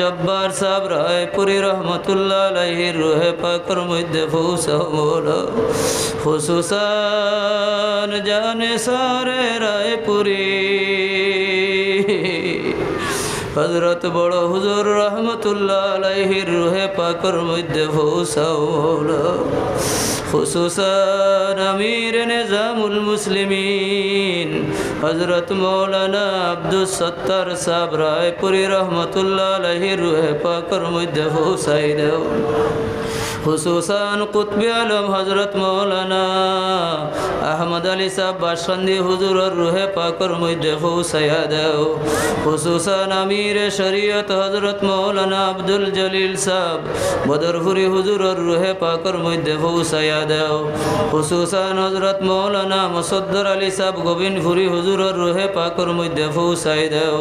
জব্বার সাহেব রায়পুরি রহমতুল্লাহ আলাইহির রুহে পাকর মধ্যে ফুসা মৌলা খুসুসান জানে সারে রায়পুরি। হজরত বড় হুজুর রহমতুল্লাহ রুহে পাকর মধ্যে ফুসা খুসুসান আমির নিজামুল মুসলিমিন হজরত মৌলানা আব্দুল সত্তার সাহেব রায়পুরি রহমতুল্লাহ আলহির রুহে পাকর মধ্যে হুসাই দেও খুসুসান কুতবি আলম হজরত মৌলানা আহমদ আলী সাহেব বাসন্দি হুজুরর রুহে পাকর মধ্যে হুসাইয়া দেও। খুসুসান আমির শরীয়ত হজরত মৌলানা আব্দুল জলিল সাহেব বদরপুরি হুজুরর রুহে পাকর মধ্যে হুসাইয়া দেও। খুসুসান হজরত মৌলানা মুসদ্দর আলী সাহেব গোবিন্দপুরি হুজুরর রুহে পাকর মধ্যে হুসাই দেও।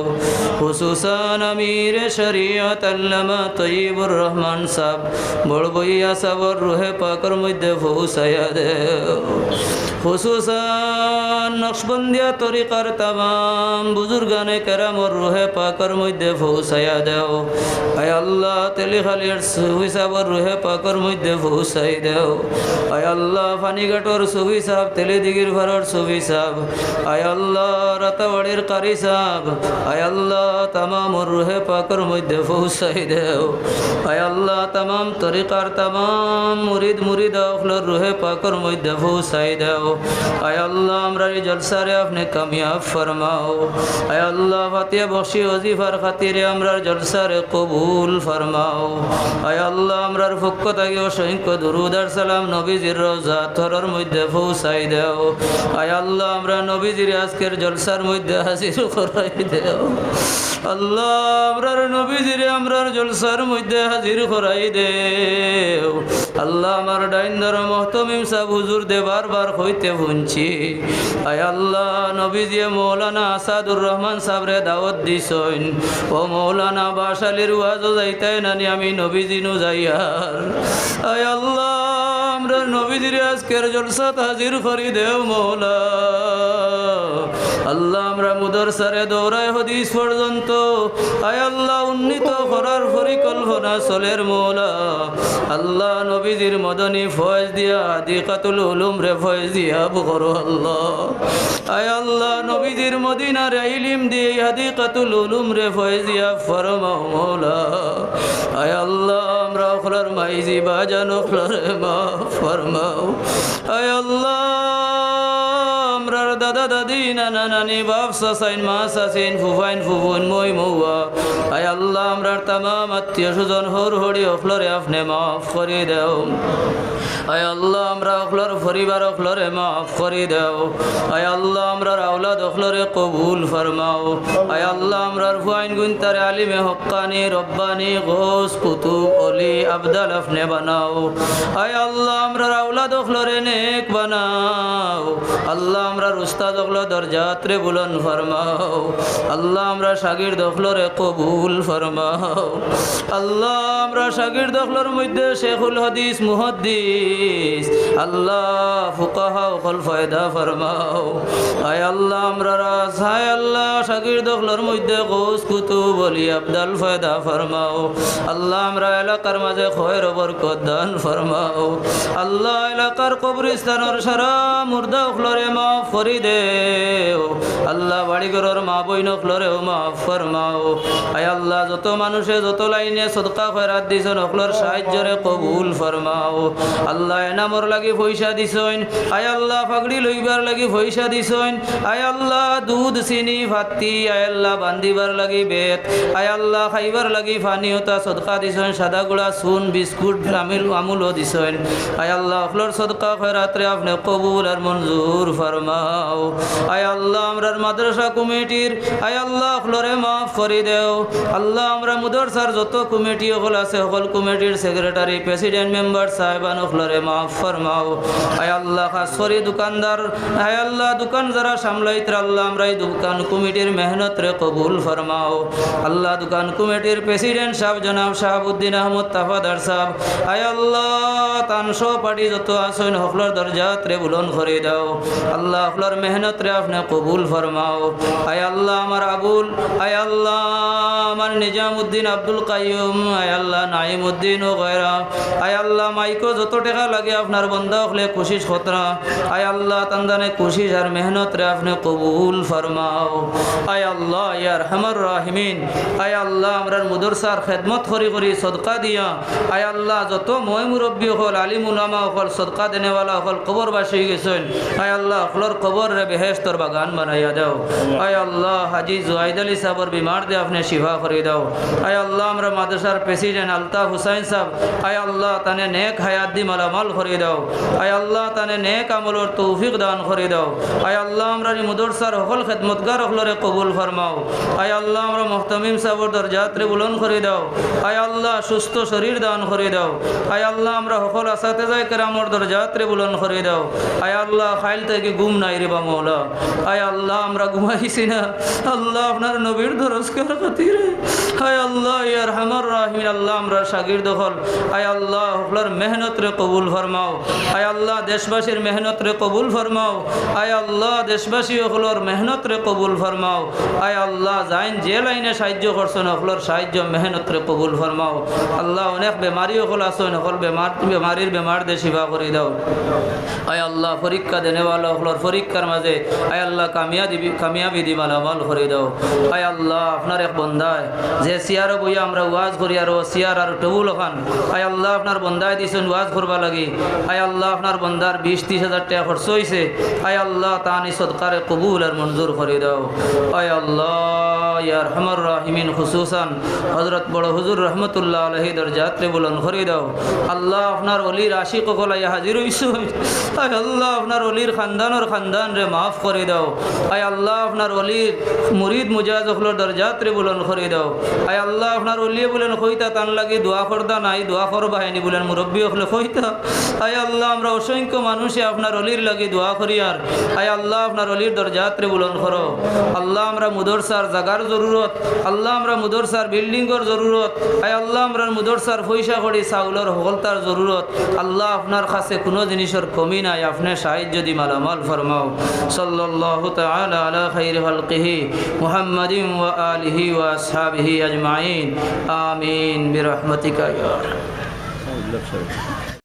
খুসুসান আমির শরীয়ত আল্লামা তৈবুর রহমান সাহেব বড় বইয়া সাবর রুহে পাকর মধ্যে হুসাইয়া দেও খুসুসান নকশবন্দিয়া তরিকার তামাম বুজুর্গানে কেরামর রুহে পাকর মধ্যে ফুসাইয়া দেও। আয় আল্লাহ, তেলি খালির রুহে পাকর মধ্যে ফুসাই দেও। আয় আল্লাহ, ফানিঘাটর সুফি সাহেব তেলি দিগির ঘরের সুফি সাহেব আয় আল্লাহ, রাতাবাড়ির কারি সাহেব আয় আল্লাহ তামাম রুহে পাকর মধ্যে ফুসাই দেও। আয় আল্লাহ, তামাম তরিকার তামাম মুরিদ মুরিদ অখলর রুহে পাকর মধ্যে ফুসাই দেও। আয় আল্লাহ, আমরা এই জলসারে আপনি কামিয়াব ফরমাও। আয় আল্লাহ ফাতিয়া বসি অজিফার খাতিরে আমরার জলসারে কবুল ফরমাও। আয় আল্লাহ, আমরার পক্ষ থেকে অসংখ্য দুরুদার সালাম নবীজির রোজা থরর মধ্যে পৌঁছাই দেও। আয় আল্লাহ, আমরা নবীজির আজকের জলসার মধ্যে হাজির করাই দেও। আল্লাহ, আমরার নবীজিরে আমরার জলসার মধ্যে হাজির করাই দেও। আল্লাহ আমার ডাইন্দর মহতমিম সাহ হুজুর দে বারবার হইতে শুনছি। আয় আল্লাহ নবীজিয়ে মৌলানা আসাদুর রহমান সাবরে দাওয়াত দিছইন ও মৌলানা বাসালির ওয়াজও যাইতাই নানি আমি নবীজিনু যাইয়ার। আয় আল্লাহ আমরা নবীজির আজকের জলসাত হাজির করি দেও মৌলা। আল্লাহ, আমরা মুদর সারে দৌড়ায় হদিস পর্যন্ত। আয় আল্লাহ, উন্নীত করার পরিকল্পনা চলের মৌলা। আল্লাহ, নবীজির মদনী ফয়েজ দিয়া আদি কাতুল উলুম রে ফয়েজ দিয়া করো আল্লাহ। আয় আল্লাহ, নবীজির মদিনার ইলিম দিয়ে আদি কাতুল উলুম রে ফয়েজ দিয়া, ফরমাও মৌলা। আয় আল্লাহ আমরা ওখলার মাইজি বাজানো ওখলারে মা ফরমাও। আয় আল্লাহ। দাদা দাদি বাপ সাসাইন, মা সাসিন, ফুফাইন, ফুফুন, মই, মৌয়া। আয় আল্লাহ, আমরার তামাম আত্মীয় আমরার কবুল ফরমাও। আল্লাহ, আমরার আলিমে হক্কানি, রব্বানি ঘোষ কুতুব, অলি, আবদাল আপনি বানাও। আয় আল্লাহ, আমরার আওলাদ অখলরে বানাও। আল্লাহ আমরা উস্তাদ অখলো দরজাত্রে বুলন ফরমাও। আল্লাহ আমরা শাগির দখলরে কবুল ফরমাও। আল্লাহ আমরা শাগির দখলর মধ্যে শেখুল হাদিস মুহাদ্দিস। আল্লাহ ফুকাহা কল ফয়দা ফরমাও। আয় আল্লাহ আমরা রাজ, হায় আল্লাহ শাগির দখলর মধ্যে গোস কুতু বলি আবদাল ফয়দা ফরমাও। আল্লাহ আমরা এলাকার মাঝে খয়ের বরকত দান ফরমাও। আল্লাহ এলাকার কবরিস্তানের সারা মুর্দা উখলরে মাফ করি আল্লাহ বাড়িঘরের মা বইন উখলরেও মাফ ফরমাও। আয় আল্লাহ, যত মানুষে যত লাইনে সদকা খয়রাত দিছেন, অখলর সাহায্যরে কবুল ফরমাও। আল্লাহ এনামর লাগি পয়সা দিছইন আয় আল্লাহ ফাগড়ি লইবার লাগি পয়সা দিছইন আয় আল্লাহ দুধ, চিনি, ভাতি, আয় আল্লাহ বান্ধিবার লাগি বেত, আয় আল্লাহ খাইবার লাগি ফানি হতা সদকা দিছইন সাদা গুড়া, চুন, বিস্কুট, আমিল, আমুলও দিছইন আয় আল্লাহ অখলর সদকা খয়রাতরে আপনি কবুল আর মঞ্জুর ফরমাও। আয় আল্লাহ, আমরার মাদ্রাসা কমিটির, আয় আল্লাহ, ফ্লোরে মাফ করে দেও। আল্লাহ, আমরা মুদরসার যত কমিটি হল আছে সকল কমিটির সেক্রেটারি প্রেসিডেন্ট মেম্বার সাহেবান ফ্লোরে মাফ ফরমাও। আয় আল্লাহ, খাস করে দোকানদার, আয় আল্লাহ, দোকান যারা সামলাইতে আল্লাহ, আমরা এই দোকান কমিটির মেহনত রে কবুল ফরমাও। আল্লাহ, দোকান কমিটির প্রেসিডেন্ট সাহেব, জনাব শাহাবুদ্দিন আহমদ তাফাদার সাহেব, আয় আল্লাহ তানশো পার্টি যত আসেন হকলর দরজাত রে বুলন করে দাও। আল্লাহ হকলর মেহনত রে আপনি কবুল ফরমাও। আয় আল্লাহ আমার আবুল, আয় আল্লাহ আমার নিজামুদ্দিন আব্দুল কাইয়ুম, আয় আল্লাহ নাইমুদ্দিন ও গয়রা। আয় আল্লাহ মাইকো যত টাকা লাগে আপনার বন্ধা হলে কোশিস খতরা। আয় আল্লাহ তান্দানে কোশিস আর মেহনত রে আপনি কবুল ফরমাও। আয় আল্লাহ ইয়ার হামর রাহিমিন, আয় আল্লাহ আমরার মুদরসার খেদমত করি করি সদকা দিয়া। আয় আল্লাহ যত মই মুরব্বী হল, আলিম উলামা হল, সদকা দেনেওয়ালা হল কবর বাসি গেছেন আয় আল্লাহ হলর কবর রে বেহেস্তর বাগান বানাইয়া দাও। আয় আল্লাহ, হাজি জুয়াইদ আলী সাহর বিমার দে আপনি শিফা করে দাও। আয় আল্লাহ, আমরা মাদ্রাসার প্রেসিডেন্ট আলতাফ হুসাইন সাহেব, আয় আল্লাহ, তানে নেক হায়াত মালামাল করে দাও। আয় আল্লাহ, তানে নেক আমলর তৌফিক দান করে দাও। আয় আল্লাহ, আমরা মুদরসার হকল খেদমতগার হলরে কবুল ফরমাও। আয় আল্লাহ, আমরা মোহতামিম সাহর দরজাত্রে বুলন করে দাও। আয় আল্লাহ, সুস্থ শরীর দান করে দাও। আয় আল্লাহ, আমরা সকল আসাতে যাই কেরামর দরজাত্রে বুলন করে দাও। আয় আল্লাহ, খাইল থেকে গুম নাই রে বা মৌলা। আয় আল্লাহ, আমরা ঘুমাইছি না। আল্লাহ, আপনার নবীর দরস্কার খাতিরে। আল্লাহ ইয়ার হামর আল্লাহ, আমরা শাগির দখল আয় আল্লাহ মেহনত রে কবুল ফরমাও। আয় আল্লাহ, দেশবাসীর মেহনত রে কবুল ফরমাও। আয় আল্লাহ, দেশবাসী সকলের মেহনত রে কবুল ফরমাও। আয় আল্লাহ, যাইন যে লাইনে সাহায্য করছেন সকলের সাহায্য মেহনত রে কবুল ফরমাও। আল্লাহ, অনেক বেমারি আছেন সকল বেমার, বেমারির বেমার দে শিবা করে দাও। আয় আল্লাহ, পরীক্ষা দেনেওয়ালা সকলের পরীক্ষার মাঝে আয় আল্লাহ কামিয়া দিবি কামিয়াবি দি মালামাল করে দাও। আয় আল্লাহ, আপনার এক বন্ধায়, যে সিয়ারও বইয়া আমরা ওয়াজ করি আর সিয়ার আর টেবুল ওখান আয় আল্লাহ, আপনার বন্ধায় দিয়েছেন ওয়াজ করবা লাগি। আয় আল্লাহ, আপনার বন্ধার বিশ, ত্রিশ হাজার টাকা খরচ হয়েছে আয় আল্লাহ তানি সদকারে কবুল আর মঞ্জুর করে দাও। আয় আল্লাহ ইয়ার রহমর রাহিমিন, খুসুসান হজরত বড় হুজুর রহমতুল্লাহ আলহি দরজাত্রে বুলন করে দাও। আল্লাহ, আপনার অলির আশিক কলাই হাজির হইছ। আয় আল্লাহ, আপনার অলির খানদানর খানদান রে মাফ করে দাও। আয় আল্লাহ, আপনার অলির মুরিদ মুজাজ হকলোর দরজাত্রে বুলন করে দাও। আয় আল্লাহ, আপনার অলিয়ে বলেন কইতা তান লাগি দোয়া করদা নাই, দোয়া করবা হয়নি বলেন, মুরব্বী হকলে কইতা আয় আল্লাহ, আমরা অসংখ্য মানুষে আপনার অলির লাগি দোয়া করি আর। আয় আল্লাহ, আপনার অলির দরজাত্রে বুলন করো। আল্লাহ, আমরা মুদরসার জাগার জরুরত। আল্লাহ, আমরা মুদরসার বিল্ডিংর জরুরত। আয় আল্লাহ, আমরা মুদরসার পয়সা করি চাউলের হকলতার জরুরত। আল্লাহ, আপনার কাছে কোনো জিনিসের কমি নাই, আপনি সাহায্য দি মালামাল ফরমাও। তাআলা আলা খাইর খালকিহি মুহাম্মাদিন ওয়া আলিহি ওয়া আসহাবিহি আজমাইন আমিন বিরহমাতিকা ইয়া আরহাম।